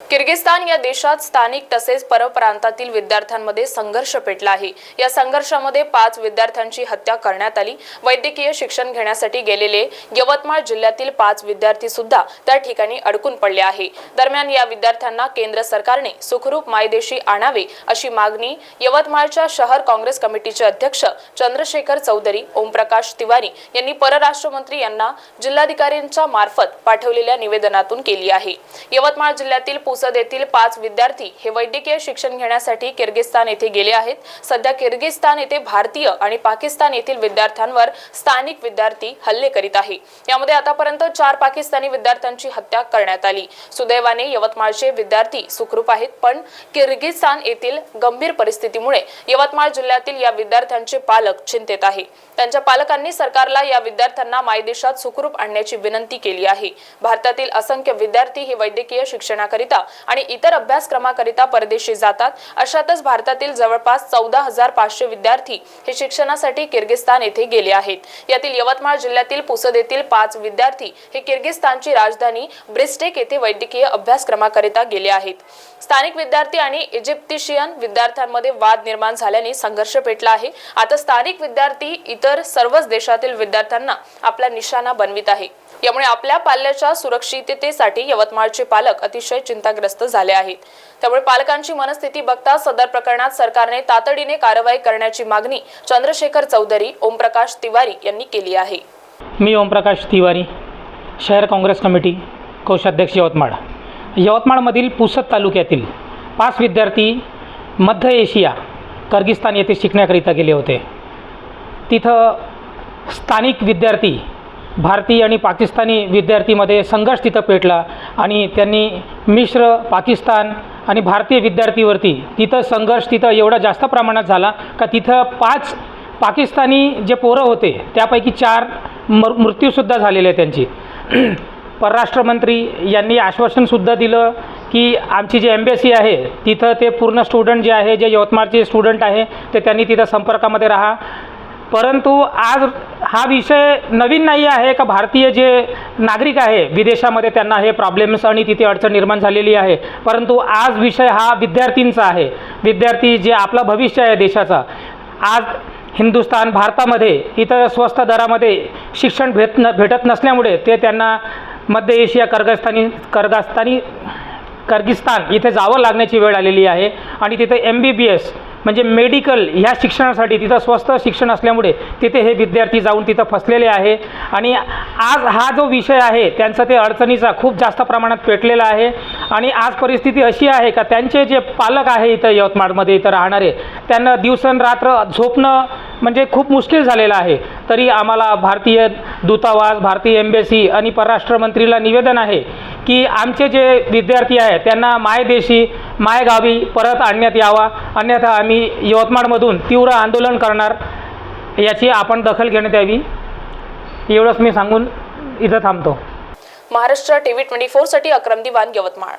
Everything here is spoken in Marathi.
किर्गिस्तान या देशात स्थानिक तसेच परप्रांतातील विद्यार्थ्यांमध्ये संघर्ष पेटला आहे. या संघर्षामध्ये पाच विद्यार्थ्यांची हत्या करण्यात आली. वैद्यकीय शिक्षण घेण्यासाठी गेलेले यवतमाळ जिल्ह्यातील पाच विद्यार्थी सुद्धा त्या ठिकाणी अडकून पडले आहे. दरम्यान या विद्यार्थ्यांना केंद्र सरकारने सुखरूप मायदेशी आणावे अशी मागणी यवतमाळच्या शहर काँग्रेस कमिटीचे अध्यक्ष चंद्रशेखर चौधरी ओमप्रकाश तिवारी यांनी परराष्ट्र मंत्री यांना जिल्हाधिकाऱ्यांच्या मार्फत पाठवलेल्या निवेदनातून केली आहे. यवतमाळ जिल्ह्यातील पुसद येथील पाच विद्यार्थी हे वैद्यकीय शिक्षण घेण्यासाठी किर्गिस्तान येथे गेले आहेत. सध्या किर्गिस्तान येथे भारतीय आणि पाकिस्तान येथील विद्यार्थ्यांवर स्थानिक विद्यार्थी हल्ले करीत आहे. यामध्ये आतापर्यंत चार पाकिस्तानी विद्यार्थ्यांची हत्या करण्यात आली. सुदैवाने यवतमाळचे विद्यार्थी सुखरूप आहेत पण किर्गिस्तान येथील गंभीर परिस्थितीमुळे यवतमाळ जिल्ह्यातील या विद्यार्थ्यांचे पालक चिंतेत आहे. त्यांच्या पालकांनी सरकारला या विद्यार्थ्यांना मायदेशात सुखरूप आणण्याची विनंती केली आहे. भारतातील असंख्य विद्यार्थी हे वैद्यकीय शिक्षणाकरिता आणि इतर अभ्यासक्रमाकरिता परदेशी जातात. अशातच भारतातील जवळपास चौदा हजार पाचशे विद्यार्थी हे शिक्षणासाठी किर्गिस्तान येथे गेले आहेत. यातील यवतमाळ जिल्ह्यातील पुसद येथील पाच विद्यार्थी हे किर्गिस्तानची राजधानी ब्रिस्टेक येथे वैद्यकीय अभ्यासक्रमाकरिता गेले आहेत. स्थानिक विद्यार्थी आणि इजिप्तिशियन विद्यार्थ्यांमध्ये वाद निर्माण झाल्याने संघर्ष पेटला आहे. आता स्थानिक विद्यार्थी इतर सर्वच देशातील विद्यार्थ्यांना आपला निशाणा बनवित आहे. यामुळे आपल्या पाल्याच्या सुरक्षिततेसाठी यवतमाळचे पालक अतिशय चिंताग्रस्त झाले आहेत. त्यामुळे पालकांची मनस्थिती बघता सदर प्रकरणात सरकारने तातडीने कारवाई करण्याची मागणी चंद्रशेखर चौधरी ओमप्रकाश तिवारी यांनी केली आहे. मी ओमप्रकाश तिवारी शहर काँग्रेस कमिटी कोषाध्यक्ष यवतमाळ. यवतमाळमधील पुसद तालुक्यातील पाच विद्यार्थी मध्य एशिया कर्गिस्तान येथे शिकण्याकरिता गेले होते. तिथं स्थानिक विद्यार्थी भारतीय आणि पाकिस्तानी विद्यार्थीमध्ये संघर्ष तिथं पेटला आणि त्यांनी मिश्र पाकिस्तान आणि भारतीय विद्यार्थीवरती तिथं संघर्ष तिथं एवढा जास्त प्रमाणात झाला का तिथं पाच पाकिस्तानी जे पोरं होते त्यापैकी चार मर मृत्यूसुद्धा झालेले आहे त्यांची. परराष्ट्रमंत्री यांनी आश्वासनसुद्धा दिलं की आमची जी एम्बेसी आहे तिथं ते पूर्ण स्टुडंट जे आहे जे यवतमाळचे स्टुडंट आहे ते त्यांनी तिथं संपर्कामध्ये राहा. परंतु आज हा विषय नवीन नाही आहे का भारतीय जे नागरिक आहे विदेशामध्ये त्यांना हे प्रॉब्लेम्स आणि तिथे अडचण निर्माण झालेली आहे. परंतु आज विषय हा विद्यार्थींचा आहे. विद्यार्थी जे आपलं भविष्य आहे देशाचा. आज हिंदुस्थान भारतामध्ये इतर स्वस्त दरामध्ये शिक्षण भेट न भेटत नसल्यामुळे ते त्यांना मध्य एशिया कर्गस्तानी कर्गस्तानी कर्गिस्तान इथे जावं लागण्याची वेळ आलेली आहे. आणि तिथे एम बी बी एस म्हणजे मेडिकल ह्या शिक्षणासाठी तिथं स्वस्त शिक्षण असल्यामुळे तिथे हे विद्यार्थी जाऊन तिथं फसलेले आहे. आणि आज हा जो विषय आहे त्यांचा ते अडचणीचा खूप जास्त प्रमाणात पेटलेला आहे. आणि आज परिस्थिती अशी आहे का त्यांचे जे पालक आहे इथं यवतमाळमध्ये इथं राहणारे त्यांना दिवसनरात्र झोपणं म्हणजे खूप मुश्किल झालेलं आहे. तरी आम्हाला भारतीय दूतावास भारतीय एम्बेसी आणि परराष्ट्रमंत्रीला निवेदन आहे की आमचे जे विद्यार्थी आहेत त्यांना मायदेशी मायगावी परत आणण्यात यावा. अन्यथा आम्ही यवतमाळमधून तीव्र आंदोलन करणार याची आपण दखल घेण्यात यावी. एवढंच मी सांगून इथं थांबतो. महाराष्ट्र टीव्ही ट्वेंटी फोरसाठी अक्रम दिवान यवतमाळ.